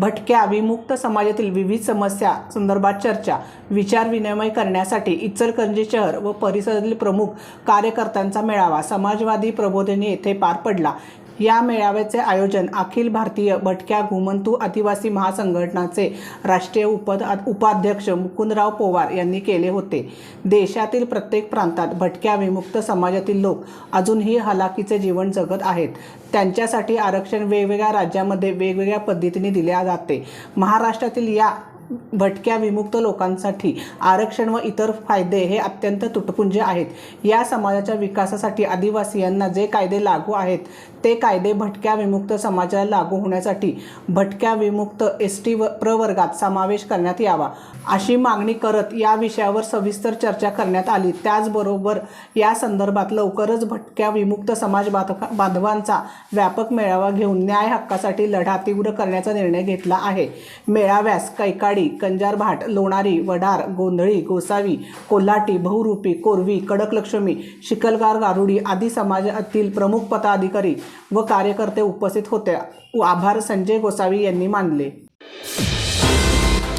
भटक्या विमुक्त समाजातील विविध समस्या संदर्भात चर्चा विचार विनिमय करण्यासाठी इचलकरंजी शहर व परिसरातील प्रमुख कार्यकर्त्यांचा मेळावा समाजवादी प्रबोधिनी येथे पार पडला. या मेळाव्याचे आयोजन अखिल भारतीय भटक्या घुमंतू आदिवासी महासंघटनाचे राष्ट्रीय उपद उपाध्यक्ष मुकुंदराव पोवार यांनी केले होते. देशातील प्रत्येक प्रांतात भटक्या विमुक्त समाजातील लोक अजूनही हलाखीचे जीवन जगत आहेत. त्यांच्यासाठी आरक्षण वेगवेगळ्या राज्यामध्ये वेगवेगळ्या पद्धतीने दिले जाते. महाराष्ट्रातील या भटक्या विमुक्त लोकांसाठी आरक्षण व इतर फायदे हे अत्यंत तुटपुंज आहेत. या समाजाच्या विकासासाठी आदिवासियांना जे कायदे लागू आहेत ते कायदे भटक्या विमुक्त समाजाला लागू होण्यासाठी भटक्या विमुक्त एस टी व प्रवर्गात समावेश करण्यात यावा. अशी मागणी करत या विषयावर सविस्तर चर्चा करण्यात आली. त्याचबरोबर या संदर्भात लवकरच भटक्या विमुक्त समाज बांधवांचा व्यापक मेळावा घेऊन न्याय हक्कासाठी लढा तीव्र करण्याचा निर्णय घेतला आहे. मेळाव्यास कैकाडी कंजारभाट लोणारी वडार गोंधळी गोसावी कोल्हाटी बहुरूपी कोरवी कडकलक्ष्मी शिकलगार गारुडी आदी समाजातील प्रमुख पदाधिकारी व कार्यकर्ते उपस्थित होते. आभार संजय गोसावी यांनी मानले.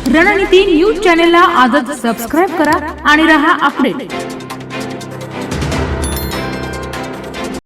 रणनीती न्यूज चॅनेलला आजच सबस्क्राईब करा आणि रहा अपडेट